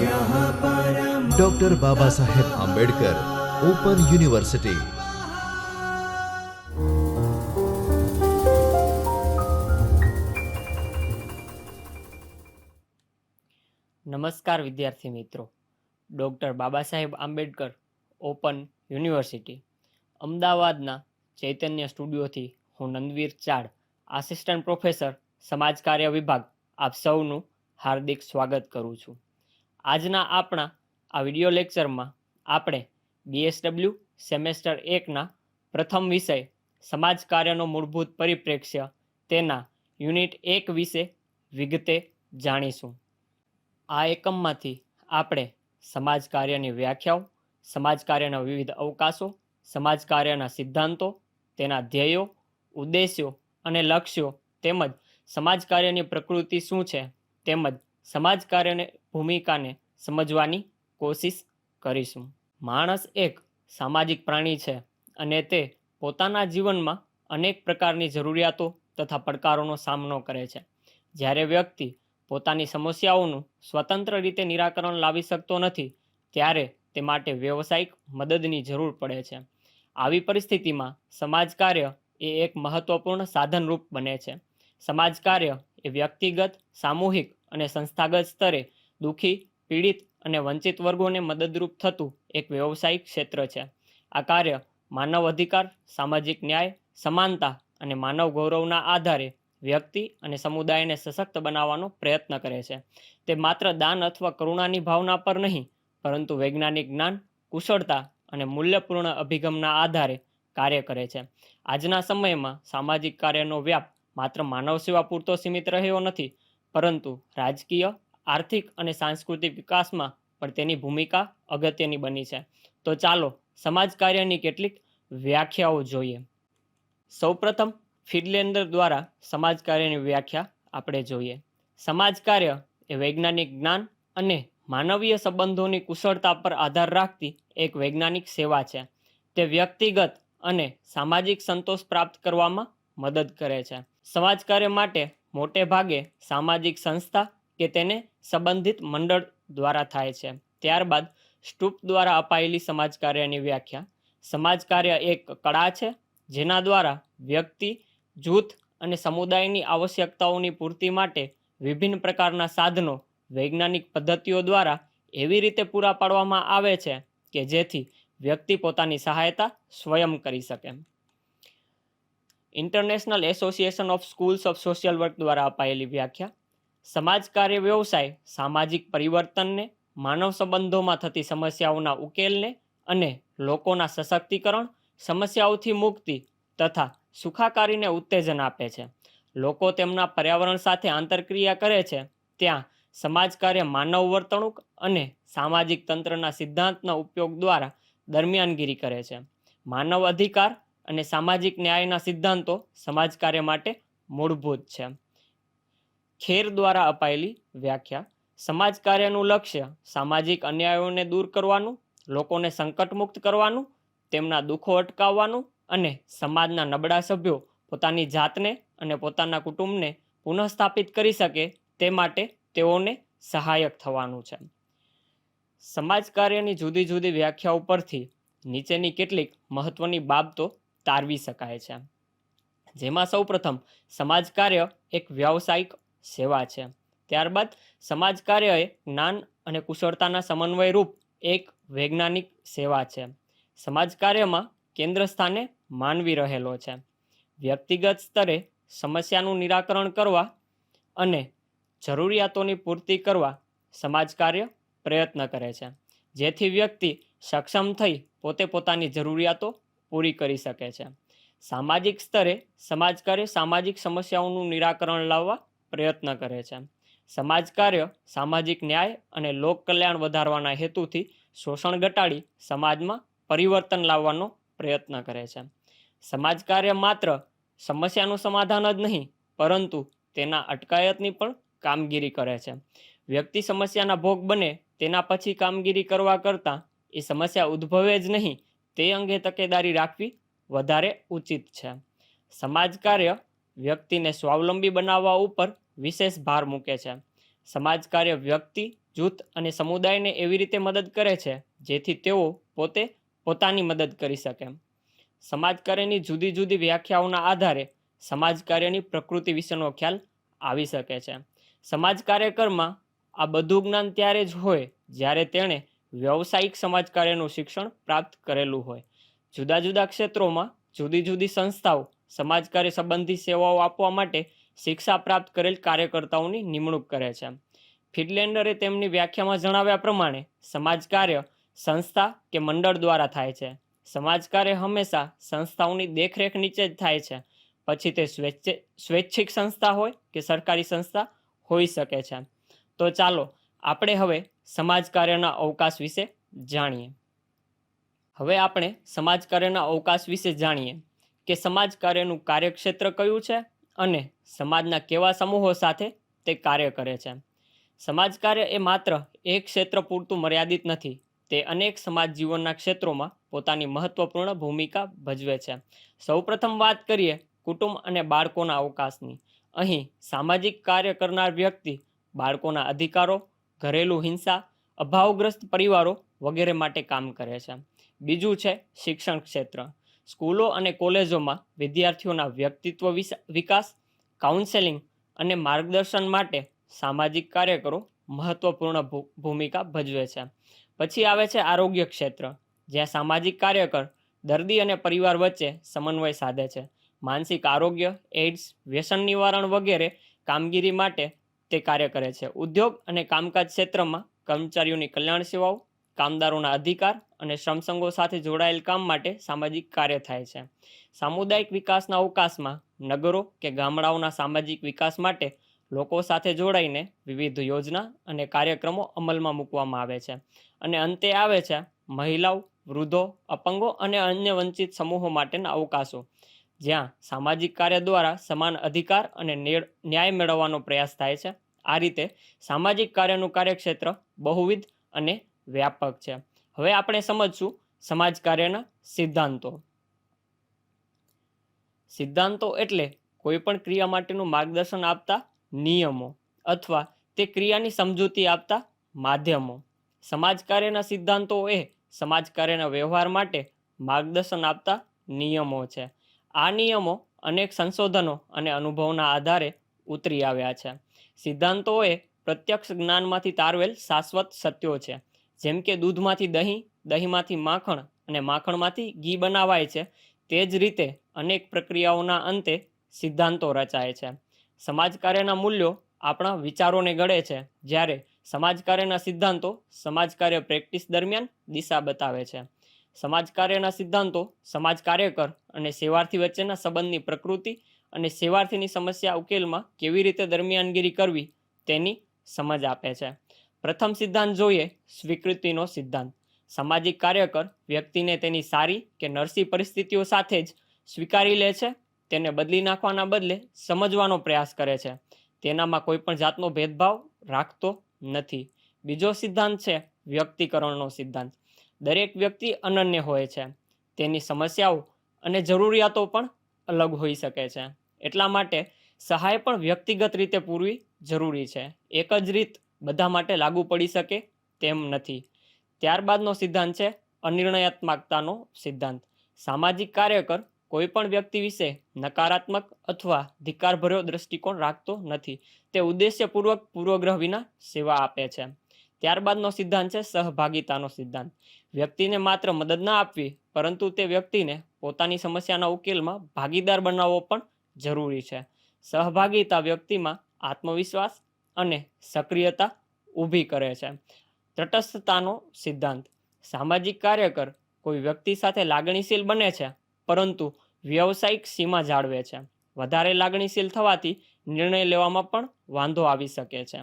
Doctor Baba Saheb Ambedkar open university નમસ્કાર વિદ્યાર્થી મિત્રો. Doctor Baba Saheb Ambedkar open university અમદાવાદના ચૈતન્ય સ્ટુડિયોથી હું નંદવીર ચાડ આસિસ્ટન્ટ પ્રોફેસર સમાજ કાર્ય વિભાગ, આપ સૌનું હાર્દિક સ્વાગત કરું છું. આજના આપણા આ વિડિયો લેક્ચરમાં આપણે બીએસડબલ્યુ સેમેસ્ટર એકના પ્રથમ વિષય સમાજ કાર્યનો મૂળભૂત પરિપ્રેક્ષ્ય તેના યુનિટ એક વિશે વિગતે જાણીશું. આ એકમમાંથી આપણે સમાજ કાર્યની વ્યાખ્યાઓ, સમાજ કાર્યના વિવિધ અવકાશો, સમાજ કાર્યના સિદ્ધાંતો, તેના ધ્યેયો, ઉદ્દેશ્યો અને લક્ષ્યો તેમજ સમાજ કાર્યની પ્રકૃતિ શું છે તેમજ સમાજ કાર્યની ભૂમિકાને સમજવાની કોશિશ કરીશું. માણસ એક સામાજિક પ્રાણી છે અને તે પોતાના જીવનમાં અનેક પ્રકારની જરૂરિયાતો તથા પડકારોનો સામનો કરે છે. જ્યારે વ્યક્તિ પોતાની સમસ્યાઓનું સ્વતંત્ર રીતે નિરાકરણ લાવી શકતો નથી, ત્યારે તે માટે વ્યવસાયિક મદદની જરૂર પડે છે. આવી પરિસ્થિતિમાં સમાજ કાર્ય એ એક મહત્વપૂર્ણ સાધનરૂપ બને છે. સમાજ કાર્ય એ વ્યક્તિગત, સામૂહિક અને સંસ્થાગત સ્તરે દુઃખી, પીડિત અને વંચિત વર્ગોને મદદરૂપ થતું એક વ્યવસાયિક ક્ષેત્ર છે. આ કાર્ય માનવ અધિકાર, સામાજિક ન્યાય, સમાનતા અને માનવ ગૌરવના આધારે વ્યક્તિ અને સમુદાયને સશક્ત બનાવવાનો પ્રયત્ન કરે છે. તે માત્ર દાન અથવા કરુણાની ભાવના પર નહીં, પરંતુ વૈજ્ઞાનિક જ્ઞાન, કુશળતા અને મૂલ્યપૂર્ણ અભિગમના આધારે કાર્ય કરે છે. આજના સમયમાં સામાજિક કાર્યનો વ્યાપ માત્ર માનવ સેવા પૂરતો સીમિત રહ્યો નથી, પરંતુ રાજકીય આર્થિક અને સાંસ્કૃતિક વિકાસમાં પણ તેની ભૂમિકા અગત્યની બની છે. તો ચાલો સમાજ કાર્યની કેટલીક વ્યાખ્યાઓ જોઈએ. સૌપ્રથમ ફિડલેન્ડર દ્વારા સમાજ કાર્યની વ્યાખ્યા આપણે જોઈએ. સમાજ કાર્ય એ વૈજ્ઞાનિક જ્ઞાન અને માનવીય સંબંધોની કુશળતા પર આધાર રાખતી એક વૈજ્ઞાનિક સેવા છે. તે વ્યક્તિગત અને સામાજિક સંતોષ પ્રાપ્ત કરવામાં મદદ કરે છે. સમાજ કાર્ય માટે મોટે ભાગે સામાજિક સંસ્થા કે તેને સંબંધિત મંડળ દ્વારા થાય છે. ત્યારબાદ સ્ટૂપ દ્વારા અપાયેલી સમાજ કાર્યની વ્યાખ્યા. સમાજ કાર્ય એક કળા છે, જેના દ્વારા વ્યક્તિ, જૂથ અને સમુદાયની આવશ્યકતાઓની પૂર્તિ માટે વિભિન્ન પ્રકારના સાધનો, વૈજ્ઞાનિક પદ્ધતિઓ દ્વારા એવી રીતે પૂરા પાડવામાં આવે છે કે જેથી વ્યક્તિ પોતાની સહાયતા સ્વયં કરી શકે. International association of schools of social work દ્વારા અપાયેલી વ્યાખ્યા. સમાજ કાર્ય વ્યવસાય, સામાજિક પરિવર્તનને, માનવ સંબંધોમાં થતી સમસ્યાઓના ઉકેલને અને લોકોના સશક્તિકરણ, સમસ્યાઓથી મુક્તિ તથા સુખાકારીને ઉત્તેજન આપે છે. લોકો તેમના પર્યાવરણ સાથે આંતરક્રિયા કરે છે. ત્યાં સમાજ કાર્ય માનવ વર્તણૂક અને સામાજિક તંત્રના સિદ્ધાંતના ઉપયોગ દ્વારા દરમિયાનગીરી કરે છે. માનવ અધિકાર અને સામાજિક ન્યાયના સિદ્ધાંતો સમાજ કાર્ય માટે મૂળભૂત છે. ખેર દ્વારા અપાયેલી વ્યાખ્યા સમાજ કાર્યનું લક્ષ્ય, સામાજિક અન્યાયોને દૂર કરવાનું, લોકોને સંકટમુક્ત કરવાનું, તેમના દુઃખો અટકાવવાનું અને સમાજના નબળા સભ્યો પોતાની જાતને અને પોતાના કુટુંબને પુનઃસ્થાપિત કરી શકે તે માટે તેઓને સહાયક થવાનું છે. સમાજ કાર્યની જુદી જુદી વ્યાખ્યાઓ પરથી નીચેની કેટલીક મહત્વની બાબતો તારવી શકાય છે. જેમાં સૌપ્રથમ સમાજ કાર્ય એક વ્યાવસાયિક સેવા છે. ત્યારબાદ સમાજ કાર્ય એ જ્ઞાન અને કુશળતાના સમન્વય રૂપ એક વૈજ્ઞાનિક સેવા છે. સમાજ કાર્યમાં કેન્દ્ર સ્થાને માનવી રહેલો છે. વ્યક્તિગત સ્તરે સમસ્યાનું નિરાકરણ કરવા અને જરૂરિયાતોની પૂર્તિ કરવા સમાજ કાર્ય પ્રયત્ન કરે છે. જેથી વ્યક્તિ સક્ષમ થઈ પોતે પોતાની જરૂરિયાતો પૂરી કરી શકે છે. સામાજિક સ્તરે સમાજ કાર્ય સામાજિક સમસ્યાઓનું નિરાકરણ લાવવા પ્રયત્ન કરે છે. સમાજ કાર્ય, સામાજિક ન્યાય અને લોક કલ્યાણ વધારવાના હેતુથી શોષણ ઘટાડી સમાજમાં પરિવર્તન લાવવાનો પ્રયત્ન કરે છે. સમાજ કાર્ય માત્ર સમસ્યાનું સમાધાન જ નહીં, પરંતુ તેના અટકાયતની પણ કામગીરી કરે છે. વ્યક્તિ સમસ્યાના ભોગ બને, તેના પછી કામગીરી કરવા કરતાં એ સમસ્યા ઉદ્ભવે જ નહીં, તે અંગે તકેદારી રાખવી વધારે ઉચિત છે. સમાજ કાર્ય વ્યક્તિને સ્વાવલંબી બનાવવા ઉપર વિશેષ ભાર મૂકે છે. સમાજ કાર્ય વ્યક્તિ, જૂથ અને સમુદાયને એવી રીતે મદદ કરે છે, જેથી તેઓ પોતે પોતાની મદદ કરી શકે. સમાજ કાર્યની જુદી જુદી વ્યાખ્યાઓના આધારે સમાજ કાર્યની પ્રકૃતિ વિશેનો ખ્યાલ આવી શકે છે. સમાજ કાર્યકરમાં આ બધું જ્ઞાન ત્યારે જ હોય જ્યારે તેણે વ્યવસાયિક સમાજ કાર્યનું શિક્ષણ પ્રાપ્ત કરેલું હોય. જુદા જુદા ક્ષેત્રોમાં જુદી જુદી સંસ્થાઓ સમાજ કાર્ય સંબંધી સેવાઓ આપવા માટે શિક્ષા પ્રાપ્ત કરેલ કાર્યકર્તાઓની નિમણૂક કરે છે. ફિડલેન્ડરે તેમની વ્યાખ્યામાં જણાવ્યા પ્રમાણે સમાજ કાર્ય સંસ્થા કે મંડળ દ્વારા થાય છે. સમાજ કાર્ય હંમેશા સંસ્થાઓની દેખરેખ નીચે જ થાય છે. પછી તે સ્વેચ્છે, સ્વૈચ્છિક સંસ્થા હોય કે સરકારી સંસ્થા હોઈ શકે છે. તો ચાલો આપણે હવે સમાજ કાર્યના અવકાશ વિશે જાણીએ. હવે આપણે સમાજ કાર્યના અવકાશ વિશે જાણીએ. કે સમાજ કાર્યનું કાર્યક્ષેત્ર કયું છે અને સમાજના કેવા સમૂહો સાથે તે કાર્ય કરે છે. સમાજ કાર્ય એ માત્ર એક ક્ષેત્ર પૂરતું મર્યાદિત નથી, તે અનેક સમાજ જીવનના ક્ષેત્રોમાં પોતાની મહત્વપૂર્ણ ભૂમિકા ભજવે છે. સૌપ્રથમ વાત કરીએ કુટુંબ અને બાળકોના અવકાશની. અહીં સામાજિક કાર્ય કરનાર વ્યક્તિ, બાળકોના અધિકારો, ઘરેલું હિંસા, અભાવગ્રસ્ત પરિવારો વગેરે માટે કામ કરે છે. બીજું છે શિક્ષણ ક્ષેત્ર. સ્કૂલો અને કોલેજોમાં વિદ્યાર્થીઓના વ્યક્તિત્વ વિકાસ કાઉન્સેલિંગ અને માર્ગદર્શન માટે સામાજિક કાર્યકરો મહત્વપૂર્ણ ભૂમિકા ભજવે છે. પછી આવે છે આરોગ્ય ક્ષેત્ર, જ્યાં સામાજિક કાર્યકર દર્દી અને પરિવાર વચ્ચે સમન્વય સાધે છે. માનસિક આરોગ્ય, એઇડ્સ, વ્યસન નિવારણ વગેરે કામગીરી માટે તે કાર્ય કરે છે. ઉદ્યોગ અને કામકાજ ક્ષેત્રમાં કર્મચારીઓની કલ્યાણ સેવાઓ કામદારોના અધિકાર અને શ્રમસંઘો સાથે જોડાયેલ કામ માટે સામાજિક કાર્ય થાય છે. સામુદાયિક વિકાસના અવકાશમાં નગરો કે ગામડાઓના સામાજિક વિકાસ માટે લોકો સાથે જોડાઈને વિવિધ યોજના અને કાર્યક્રમો અમલમાં મૂકવામાં આવે છે અને અંતે આવે છે મહિલાઓ, વૃદ્ધો, અપંગો અને અન્ય વંચિત સમૂહો માટેના અવકાશો, જ્યાં સામાજિક કાર્ય દ્વારા સમાન અધિકાર અને ન્યાય મેળવવાનો પ્રયાસ થાય છે. આ રીતે સામાજિક કાર્યનું કાર્યક્ષેત્ર બહુવિધ અને વ્યાપક છે. હવે આપણે સમજશું સમાજ કાર્યના સિદ્ધાંતો. સિદ્ધાંતો એટલે કોઈ પણ ક્રિયા માટેનું માર્ગદર્શન આપતા નિયમો અથવા તે ક્રિયાની સમજૂતી આપતા માધ્યમો. સમાજ કાર્યના સિદ્ધાંતો એ સમાજ કાર્યના વ્યવહાર માટે માર્ગદર્શન આપતા નિયમો છે. આ નિયમો અનેક સંશોધનો અને અનુભવના આધારે ઉતરી આવ્યા છે. સિદ્ધાંતો એ પ્રત્યક્ષ જ્ઞાનમાંથી તારવેલ શાશ્વત સત્યો છે. જેમ કે દૂધમાંથી દહીં, દહીંમાંથી માખણ અને માખણમાંથી ઘી બનાવાય છે, તે જ રીતે અનેક પ્રક્રિયાઓના અંતે સિદ્ધાંતો રચાય છે. સમાજ કાર્યના મૂલ્યો આપણા વિચારોને ઘડે છે, જ્યારે સમાજ કાર્યના સિદ્ધાંતો સમાજ કાર્ય પ્રેક્ટિસ દરમિયાન દિશા બતાવે છે. સમાજ કાર્યના સિદ્ધાંતો સમાજ કાર્યકર અને સેવાર્થી વચ્ચેના સંબંધની પ્રકૃતિ અને સેવાર્થીની સમસ્યા ઉકેલમાં કેવી રીતે દરમિયાનગીરી કરવી તેની સમજ આપે છે. પ્રથમ સિદ્ધાંત જોઈએ, સ્વીકૃતિનો સિદ્ધાંત. સામાજિક કાર્યકર વ્યક્તિને તેની સારી કે નરસી પરિસ્થિતિઓ સાથે જ સ્વીકારી લે છે, તેને બદલી નાખવાના બદલે સમજવાનો પ્રયાસ કરે છે. તેનામાં કોઈ પણ જાતનો ભેદભાવ રાખતો નથી. બીજો સિદ્ધાંત છે વ્યક્તિકરણનો સિદ્ધાંત. દરેક વ્યક્તિ અનન્ય હોય છે. તેની સમસ્યાઓ અને જરૂરિયાતો પણ અલગ હોઈ શકે છે. એટલા માટે સહાય પણ વ્યક્તિગત રીતે પૂરવી જરૂરી છે. એક જ રીત બધા માટે લાગુ પડી શકે તેમ નથી. ત્યારબાદનો સિદ્ધાંત છે અનિર્ણયાત્મકતાનો સિદ્ધાંત. સામાજિક કાર્યકર કોઈ પણ વ્યક્તિ વિશે નકારાત્મક અથવા ધિકારભર્યો દ્રષ્ટિકોણ રાખતો નથી. તે ઉદ્દેશ્યપૂર્વક પૂર્વગ્રહ વિના સેવા આપે છે. ત્યારબાદનો સિદ્ધાંત છે સહભાગિતાનો સિદ્ધાંત. વ્યક્તિને માત્ર મદદ ના આપવી, પરંતુ તે વ્યક્તિને પોતાની સમસ્યાના ઉકેલમાં ભાગીદાર બનાવવો પણ જરૂરી છે. સહભાગિતા વ્યક્તિમાં આત્મવિશ્વાસ અને સક્રિયતા ઊભી કરે છે. તટસ્થતાનો સિદ્ધાંત. સામાજિક કાર્યકર કોઈ વ્યક્તિ સાથે લાગણીશીલ બને છે, પરંતુ વ્યવસાયિક સીમા જાળવે છે. વધારે લાગણીશીલ થવાથી નિર્ણય લેવામાં પણ વાંધો આવી શકે છે.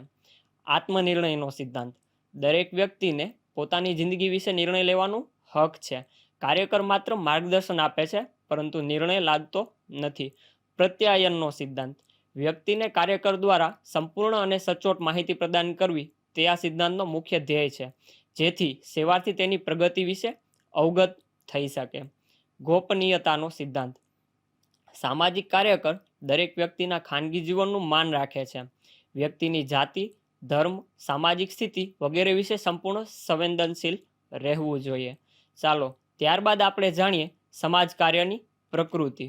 આત્મનિર્ણયનો સિદ્ધાંત. દરેક વ્યક્તિને પોતાની જિંદગી વિશે નિર્ણય લેવાનું હક છે. કાર્યકર માત્ર માર્ગદર્શન આપે છે, પરંતુ નિર્ણય લાદતો નથી. પ્રત્યાયનનો સિદ્ધાંત. વ્યક્તિને કાર્યકર દ્વારા સંપૂર્ણ અને સચોટ માહિતી પ્રદાન કરવી તે આ સિદ્ધાંતનો મુખ્ય ધ્યેય છે, જેથી સેવાથી તેની પ્રગતિ વિશે અવગત થઈ શકે. ગોપનીયતાનો સિદ્ધાંત. સામાજિક કાર્યકર દરેક વ્યક્તિના ખાનગી જીવનનું માન રાખે છે. વ્યક્તિની જાતિ, ધર્મ, સામાજિક સ્થિતિ વગેરે વિશે સંપૂર્ણ સંવેદનશીલ રહેવું જોઈએ. ચાલો, ત્યારબાદ આપણે જાણીએ સમાજ કાર્યની પ્રકૃતિ.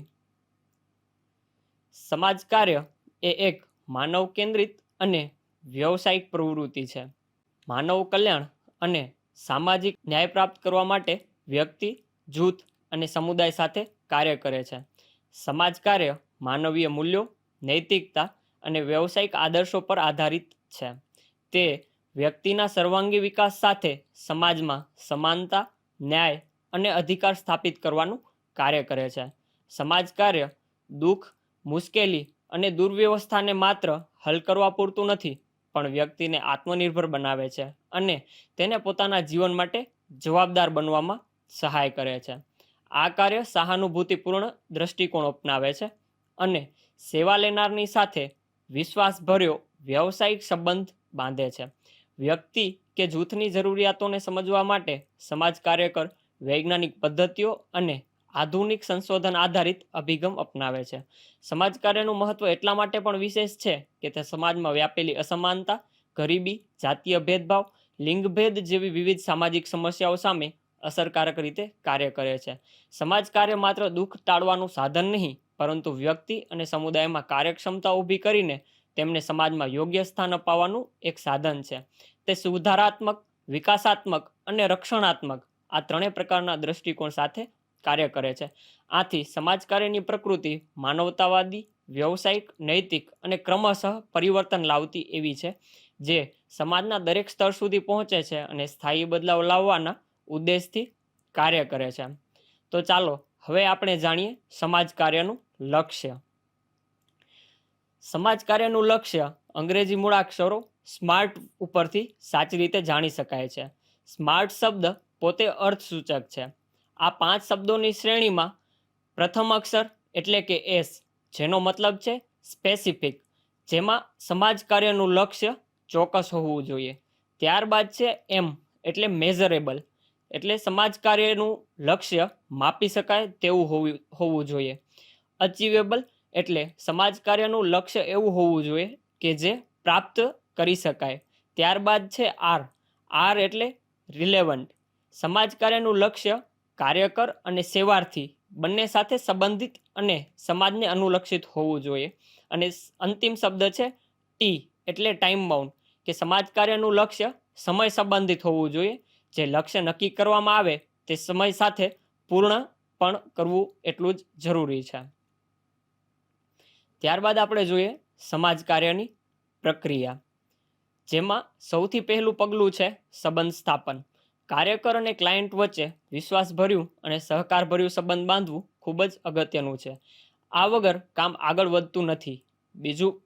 સમાજ કાર્ય એ એક માનવ કેન્દ્રિત અને વ્યવસાયિક પ્રવૃત્તિ છે. માનવ કલ્યાણ અને સામાજિક ન્યાય પ્રાપ્ત કરવા માટે વ્યક્તિ, જૂથ અને સમુદાય સાથે કાર્ય કરે છે. સમાજ કાર્ય માનવીય મૂલ્યો, નૈતિકતા અને વ્યવસાયિક આદર્શો પર આધારિત છે. તે વ્યક્તિના સર્વાંગી વિકાસ સાથે સમાજમાં સમાનતા, ન્યાય અને અધિકાર સ્થાપિત કરવાનું કાર્ય કરે છે. સમાજ કાર્ય દુઃખ, મુશ્કેલી અને દુર્વ્યવસ્થાને માત્ર હલ કરવા પૂરતું નથી, પણ વ્યક્તિને આત્મનિર્ભર બનાવે છે અને તેને પોતાના જીવન માટે જવાબદાર બનવામાં સહાય કરે છે. આ કાર્ય સહાનુભૂતિપૂર્ણ દ્રષ્ટિકોણ અપનાવે છે અને સેવા લેનારની સાથે વિશ્વાસભર્યો વ્યવસાયિક સંબંધ બાંધે છે. વ્યક્તિ કે જૂથની જરૂરિયાતોને સમજવા માટે સમાજ કાર્યકર, વૈજ્ઞાનિક પદ્ધતિઓ અને આધુનિક સંશોધન આધારિત અભિગમ અપનાવે છે. સમાજ કાર્યનું મહત્વ એટલા માટે પણ વિશેષ છે કે તે સમાજમાં વ્યાપેલી અસમાનતા, ગરીબી, જાતીય ભેદભાવ, લિંગભેદ જેવી વિવિધ સામાજિક સમસ્યાઓ સામે અસરકારક રીતે કાર્ય કરે છે. સમાજ કાર્ય માત્ર દુઃખ ટાળવાનું સાધન નહીં, પરંતુ વ્યક્તિ અને સમુદાયમાં કાર્યક્ષમતા ઊભી કરીને તેમને સમાજમાં યોગ્ય સ્થાન અપાવવાનું એક સાધન છે. તે સુધારાત્મક, વિકાસાત્મક અને રક્ષણાત્મક આ ત્રણેય પ્રકારના દ્રષ્ટિકોણ સાથે કાર્ય કરે છે. આથી સમાજ કાર્યની પ્રકૃતિ માનવતાવાદી, વ્યવસાયિક, નૈતિક અને ક્રમશઃ પરિવર્તન લાવતી એવી છે, જે સમાજના દરેક સ્તર સુધી પહોંચે છે અને સ્થાયી બદલાવ લાવવાના ઉદ્દેશથી કાર્ય કરે છે. તો ચાલો, હવે આપણે જાણીએ સમાજ કાર્યનું લક્ષ્ય. સમાજ કાર્યનું લક્ષ્ય અંગ્રેજી મૂળાક્ષરો સ્માર્ટ ઉપરથી સાચી રીતે જાણી શકાય છે. સ્માર્ટ શબ્દ પોતે અર્થસૂચક છે. આ પાંચ શબ્દોની શ્રેણીમાં પ્રથમ અક્ષર એટલે કે એસ, જેનો મતલબ છે સ્પેસિફિક જેમાં સમાજ કાર્યનું લક્ષ્ય ચોક્કસ હોવું જોઈએ. ત્યારબાદ છે એમ, એટલે મેઝરેબલ એટલે સમાજ કાર્યનું લક્ષ્ય માપી શકાય તેવું હોવું હોવું જોઈએ. અચીવેબલ એટલે સમાજ કાર્યનું લક્ષ્ય એવું હોવું જોઈએ કે જે પ્રાપ્ત કરી શકાય. ત્યારબાદ છે આર આર એટલે રિલેવન્ટ સમાજ કાર્યનું લક્ષ્ય કાર્યકર અને સેવાર્થી બંને સાથે સંબંધિત અને સમાજને અનુલક્ષિત હોવું જોઈએ. અને અંતિમ શબ્દ છે ટી એટલે ટાઈમ બાઉન્ડ કે સમાજ કાર્યનું લક્ષ્ય સમય સંબંધિત હોવું જોઈએ. જે લક્ષ્ય નક્કી કરવામાં આવે તે સમય સાથે પૂર્ણ પણ કરવું એટલું જ જરૂરી છે. ત્યારબાદ આપણે જોઈએ સમાજ કાર્યની પ્રક્રિયા. જેમાં સૌથી પહેલું પગલું છે સંબંધ સ્થાપન. કાર્યકર અને ક્લાયન્ટ વચ્ચે વિશ્વાસભર્યું અને સહકારભર્યું સંબંધ બાંધવું ખૂબ જ અગત્યનું છે. આ વગર કામ આગળ વધતું નથી. બીજું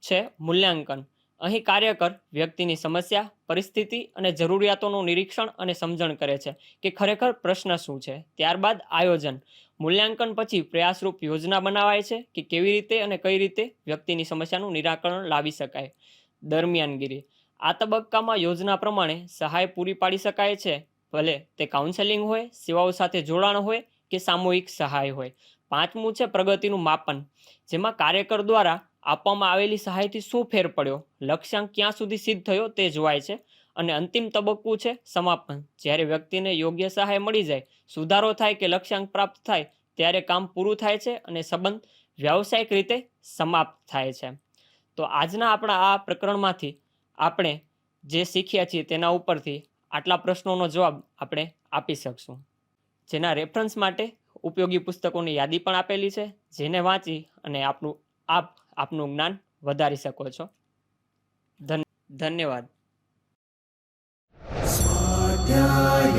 છે મૂલ્યાંકન. અહીં કાર્યકર વ્યક્તિની સમસ્યા, પરિસ્થિતિ અને જરૂરિયાતોનું નિરીક્ષણ અને સમજણ કરે છે કે ખરેખર પ્રશ્ન શું છે. ત્યારબાદ આયોજન. મૂલ્યાંકન પછી પ્રયાસરૂપ યોજના બનાવાય છે કે કેવી રીતે અને કઈ રીતે વ્યક્તિની સમસ્યાનું નિરાકરણ લાવી શકાય. દરમિયાનગીરી. આ તબક્કામાં યોજના પ્રમાણે સહાય પૂરી પાડી શકાય છે. ભલે તે કાઉન્સેલિંગ હોય, સેવાઓ સાથે જોડાણ હોય કે સામૂહિક સહાય હોય. પાંચમું છે પ્રગતિનું માપન. જેમાં કાર્યકર દ્વારા આપવામાં આવેલી સહાયથી શું ફેર પડ્યો, લક્ષ્યાંક ક્યાં સુધી સિદ્ધ થયો તે જોવાય છે. અને અંતિમ તબક્કું છે સમાપન. જ્યારે વ્યક્તિને યોગ્ય સહાય મળી જાય, સુધારો થાય કે લક્ષ્યાંક પ્રાપ્ત થાય, ત્યારે કામ પૂરું થાય છે અને સંબંધ વ્યાવસાયિક રીતે સમાપ્ત થાય છે. તો આજના આપણા આ પ્રકરણમાંથી આપણે જે શીખ્યા છીએ તેના ઉપરથી આટલા પ્રશ્નોનો જવાબ આપણે આપી શકશું. જેના રેફરન્સ માટે ઉપયોગી પુસ્તકોની યાદી પણ આપેલી છે, જેને વાંચી અને આપનું, આપ, આપનું જ્ઞાન વધારી શકો છો. ધન્યવાદ. સ્વાધ્યાય